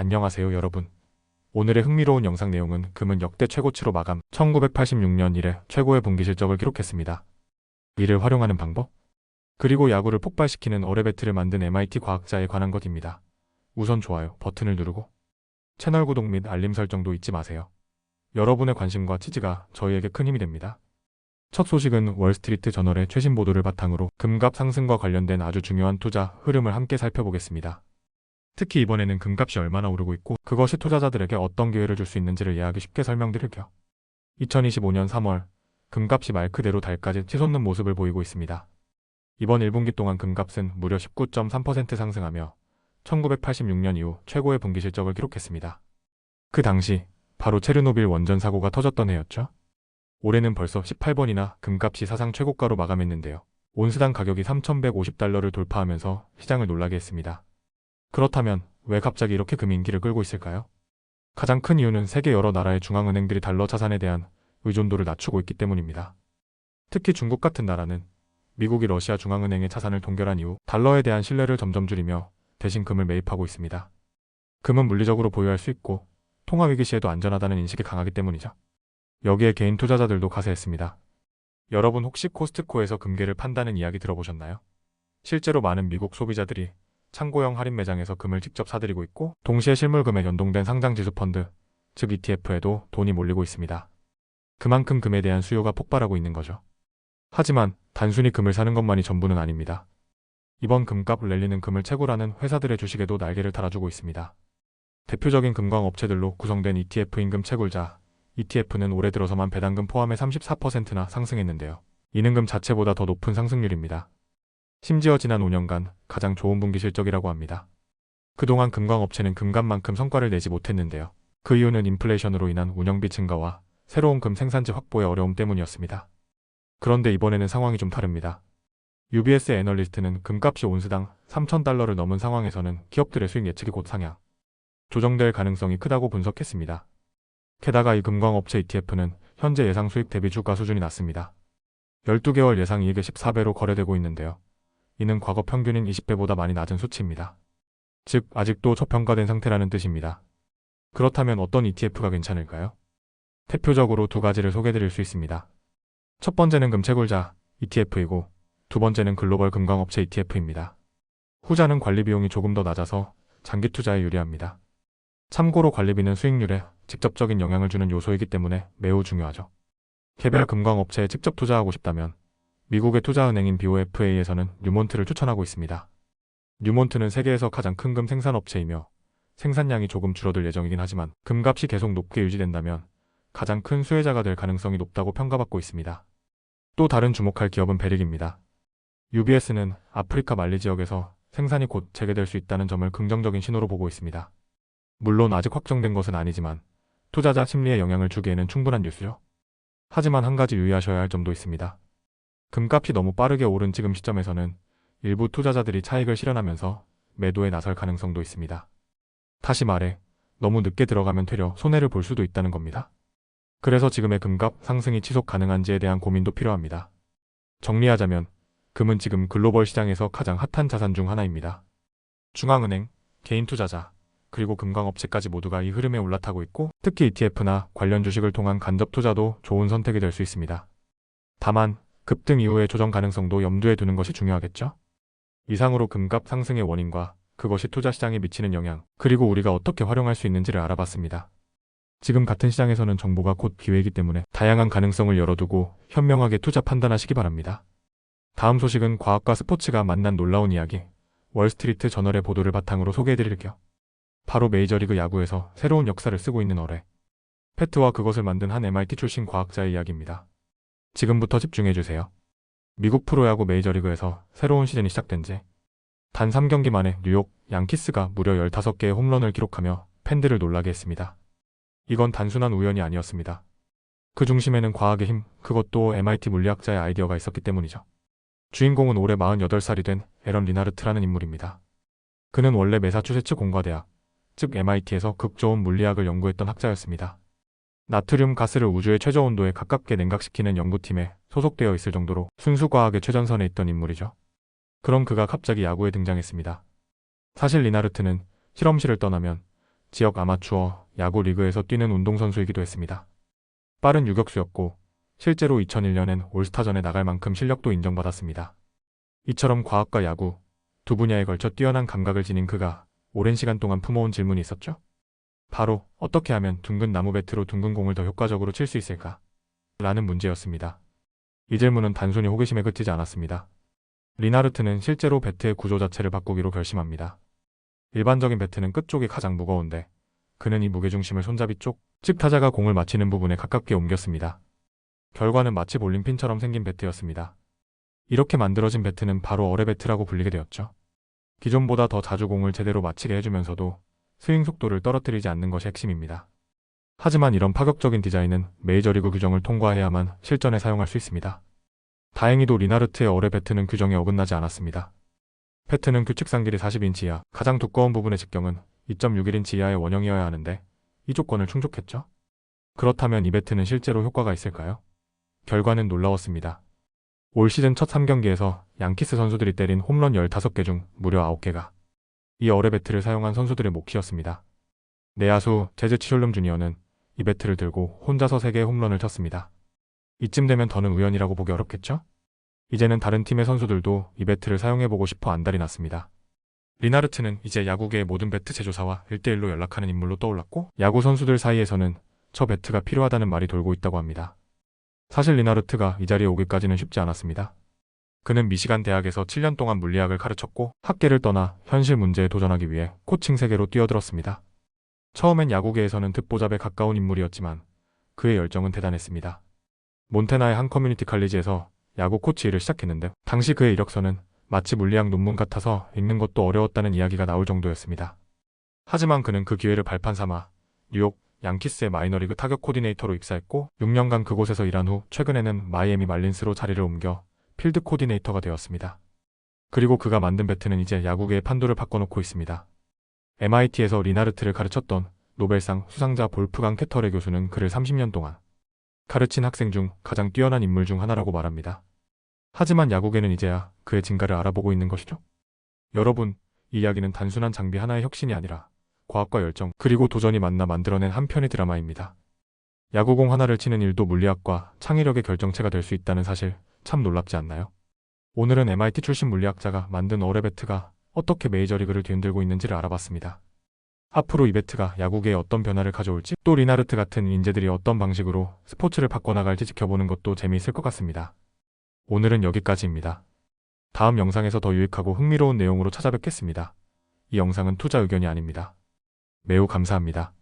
안녕하세요 여러분. 오늘의 흥미로운 영상 내용은 금은 역대 최고치로 마감 1986년 이래 최고의 분기 실적을 기록했습니다. 이를 활용하는 방법? 그리고 야구를 폭발시키는 어뢰 배트를 만든 MIT 과학자에 관한 것입니다. 우선 좋아요 버튼을 누르고 채널 구독 및 알림 설정도 잊지 마세요. 여러분의 관심과 지지가 저희에게 큰 힘이 됩니다. 첫 소식은 월스트리트 저널의 최신 보도를 바탕으로 금값 상승과 관련된 아주 중요한 투자 흐름을 함께 살펴보겠습니다. 특히 이번에는 금값이 얼마나 오르고 있고 그것이 투자자들에게 어떤 기회를 줄 수 있는지를 이해하기 쉽게 설명드릴게요. 2025년 3월 금값이 말 그대로 달까지 치솟는 모습을 보이고 있습니다. 이번 1분기 동안 금값은 무려 19.3% 상승하며 1986년 이후 최고의 분기 실적을 기록했습니다. 그 당시 바로 체르노빌 원전 사고가 터졌던 해였죠. 올해는 벌써 18번이나 금값이 사상 최고가로 마감했는데요. 온스당 가격이 3,150달러를 돌파하면서 시장을 놀라게 했습니다. 그렇다면 왜 갑자기 이렇게 금인기를 끌고 있을까요? 가장 큰 이유는 세계 여러 나라의 중앙은행들이 달러 자산에 대한 의존도를 낮추고 있기 때문입니다. 특히 중국 같은 나라는 미국이 러시아 중앙은행의 자산을 동결한 이후 달러에 대한 신뢰를 점점 줄이며 대신 금을 매입하고 있습니다. 금은 물리적으로 보유할 수 있고 통화 위기 시에도 안전하다는 인식이 강하기 때문이죠. 여기에 개인 투자자들도 가세했습니다. 여러분 혹시 코스트코에서 금괴를 판다는 이야기 들어보셨나요? 실제로 많은 미국 소비자들이 창고형 할인 매장에서 금을 직접 사들이고 있고 동시에 실물금에 연동된 상장지수 펀드, 즉 ETF에도 돈이 몰리고 있습니다. 그만큼 금에 대한 수요가 폭발하고 있는 거죠. 하지만 단순히 금을 사는 것만이 전부는 아닙니다. 이번 금값 랠리는 금을 채굴하는 회사들의 주식에도 날개를 달아주고 있습니다. 대표적인 금광 업체들로 구성된 ETF인 금 채굴자, ETF는 올해 들어서만 배당금 포함해 34%나 상승했는데요. 이는 금 자체보다 더 높은 상승률입니다. 심지어 지난 5년간 가장 좋은 분기 실적이라고 합니다. 그동안 금광업체는 금값만큼 성과를 내지 못했는데요. 그 이유는 인플레이션으로 인한 운영비 증가와 새로운 금 생산지 확보의 어려움 때문이었습니다. 그런데 이번에는 상황이 좀 다릅니다. UBS 애널리스트는 금값이 온스당 3,000달러를 넘은 상황에서는 기업들의 수익 예측이 곧 상향, 조정될 가능성이 크다고 분석했습니다. 게다가 이 금광업체 ETF는 현재 예상 수익 대비 주가 수준이 낮습니다. 12개월 예상 이익의 14배로 거래되고 있는데요. 이는 과거 평균인 20배보다 많이 낮은 수치입니다. 즉, 아직도 저평가된 상태라는 뜻입니다. 그렇다면 어떤 ETF가 괜찮을까요? 대표적으로 두 가지를 소개드릴 수 있습니다. 첫 번째는 금채굴자 ETF이고 두 번째는 글로벌 금광업체 ETF입니다. 후자는 관리 비용이 조금 더 낮아서 장기 투자에 유리합니다. 참고로 관리비는 수익률에 직접적인 영향을 주는 요소이기 때문에 매우 중요하죠. 개별 금광업체에 직접 투자하고 싶다면 미국의 투자은행인 BOFA에서는 뉴몬트를 추천하고 있습니다. 뉴몬트는 세계에서 가장 큰 금 생산업체이며 생산량이 조금 줄어들 예정이긴 하지만 금값이 계속 높게 유지된다면 가장 큰 수혜자가 될 가능성이 높다고 평가받고 있습니다. 또 다른 주목할 기업은 베릭입니다. UBS는 아프리카 말리 지역에서 생산이 곧 재개될 수 있다는 점을 긍정적인 신호로 보고 있습니다. 물론 아직 확정된 것은 아니지만 투자자 심리에 영향을 주기에는 충분한 뉴스죠. 하지만 한 가지 유의하셔야 할 점도 있습니다. 금값이 너무 빠르게 오른 지금 시점에서는 일부 투자자들이 차익을 실현하면서 매도에 나설 가능성도 있습니다. 다시 말해, 너무 늦게 들어가면 되려 손해를 볼 수도 있다는 겁니다. 그래서 지금의 금값 상승이 지속 가능한지에 대한 고민도 필요합니다. 정리하자면, 금은 지금 글로벌 시장에서 가장 핫한 자산 중 하나입니다. 중앙은행, 개인 투자자, 그리고 금광업체까지 모두가 이 흐름에 올라타고 있고, 특히 ETF나 관련 주식을 통한 간접 투자도 좋은 선택이 될 수 있습니다. 다만, 급등 이후의 조정 가능성도 염두에 두는 것이 중요하겠죠? 이상으로 금값 상승의 원인과 그것이 투자 시장에 미치는 영향, 그리고 우리가 어떻게 활용할 수 있는지를 알아봤습니다. 지금 같은 시장에서는 정보가 곧 기회이기 때문에 다양한 가능성을 열어두고 현명하게 투자 판단하시기 바랍니다. 다음 소식은 과학과 스포츠가 만난 놀라운 이야기, 월스트리트 저널의 보도를 바탕으로 소개해드릴게요. 바로 메이저리그 야구에서 새로운 역사를 쓰고 있는 어뢰. 패트와 그것을 만든 한 MIT 출신 과학자의 이야기입니다. 지금부터 집중해주세요. 미국 프로야구 메이저리그에서 새로운 시즌이 시작된 지 단 3경기 만에 뉴욕 양키스가 무려 15개의 홈런을 기록하며 팬들을 놀라게 했습니다. 이건 단순한 우연이 아니었습니다. 그 중심에는 과학의 힘, 그것도 MIT 물리학자의 아이디어가 있었기 때문이죠. 주인공은 올해 48살이 된 에런 리나르트라는 인물입니다. 그는 원래 메사추세츠 공과대학, 즉 MIT에서 극저온 물리학을 연구했던 학자였습니다. 나트륨 가스를 우주의 최저 온도에 가깝게 냉각시키는 연구팀에 소속되어 있을 정도로 순수 과학의 최전선에 있던 인물이죠. 그럼 그가 갑자기 야구에 등장했습니다. 사실 리나르트는 실험실을 떠나면 지역 아마추어 야구 리그에서 뛰는 운동선수이기도 했습니다. 빠른 유격수였고 실제로 2001년엔 올스타전에 나갈 만큼 실력도 인정받았습니다. 이처럼 과학과 야구 두 분야에 걸쳐 뛰어난 감각을 지닌 그가 오랜 시간 동안 품어온 질문이 있었죠. 바로 어떻게 하면 둥근 나무 배트로 둥근 공을 더 효과적으로 칠 수 있을까? 라는 문제였습니다. 이 질문은 단순히 호기심에 그치지 않았습니다. 리나르트는 실제로 배트의 구조 자체를 바꾸기로 결심합니다. 일반적인 배트는 끝쪽이 가장 무거운데 그는 이 무게중심을 손잡이 쪽, 즉 타자가 공을 맞히는 부분에 가깝게 옮겼습니다. 결과는 마치 볼링핀처럼 생긴 배트였습니다. 이렇게 만들어진 배트는 바로 어뢰 배트라고 불리게 되었죠. 기존보다 더 자주 공을 제대로 맞히게 해주면서도 스윙 속도를 떨어뜨리지 않는 것이 핵심입니다. 하지만 이런 파격적인 디자인은 메이저리그 규정을 통과해야만 실전에 사용할 수 있습니다. 다행히도 리나르트의 어뢰 배트는 규정에 어긋나지 않았습니다. 배트는 규칙상 길이 40인치 이하, 가장 두꺼운 부분의 직경은 2.61인치 이하의 원형이어야 하는데 이 조건을 충족했죠? 그렇다면 이 배트는 실제로 효과가 있을까요? 결과는 놀라웠습니다. 올 시즌 첫 3경기에서 양키스 선수들이 때린 홈런 15개 중 무려 9개가 이 어뢰 배트를 사용한 선수들의 몫이었습니다. 내야수 제즈 치졸름 주니어는 이 배트를 들고 혼자서 3개의 홈런을 쳤습니다. 이쯤 되면 더는 우연이라고 보기 어렵겠죠? 이제는 다른 팀의 선수들도 이 배트를 사용해보고 싶어 안달이 났습니다. 리나르트는 이제 야구계의 모든 배트 제조사와 1대1로 연락하는 인물로 떠올랐고 야구 선수들 사이에서는 저 배트가 필요하다는 말이 돌고 있다고 합니다. 사실 리나르트가 이 자리에 오기까지는 쉽지 않았습니다. 그는 미시간 대학에서 7년 동안 물리학을 가르쳤고 학계를 떠나 현실 문제에 도전하기 위해 코칭 세계로 뛰어들었습니다. 처음엔 야구계에서는 듣보잡에 가까운 인물이었지만 그의 열정은 대단했습니다. 몬테나의 한 커뮤니티 칼리지에서 야구 코치 일을 시작했는데 당시 그의 이력서는 마치 물리학 논문 같아서 읽는 것도 어려웠다는 이야기가 나올 정도였습니다. 하지만 그는 그 기회를 발판 삼아 뉴욕 양키스의 마이너리그 타격 코디네이터로 입사했고 6년간 그곳에서 일한 후 최근에는 마이애미 말린스로 자리를 옮겨 필드 코디네이터가 되었습니다. 그리고 그가 만든 배트는 이제 야구계의 판도를 바꿔놓고 있습니다. MIT에서 리나르트를 가르쳤던 노벨상 수상자 볼프강 캐터레 교수는 그를 30년 동안 가르친 학생 중 가장 뛰어난 인물 중 하나라고 말합니다. 하지만 야구계는 이제야 그의 진가를 알아보고 있는 것이죠. 여러분, 이 이야기는 단순한 장비 하나의 혁신이 아니라 과학과 열정, 그리고 도전이 만나 만들어낸 한 편의 드라마입니다. 야구공 하나를 치는 일도 물리학과 창의력의 결정체가 될 수 있다는 사실 참 놀랍지 않나요? 오늘은 MIT 출신 물리학자가 만든 어뢰배트가 어떻게 메이저리그를 뒤흔들고 있는지를 알아봤습니다. 앞으로 이 배트가 야구계에 어떤 변화를 가져올지 또 리나르트 같은 인재들이 어떤 방식으로 스포츠를 바꿔나갈지 지켜보는 것도 재미있을 것 같습니다. 오늘은 여기까지입니다. 다음 영상에서 더 유익하고 흥미로운 내용으로 찾아뵙겠습니다. 이 영상은 투자 의견이 아닙니다. 매우 감사합니다.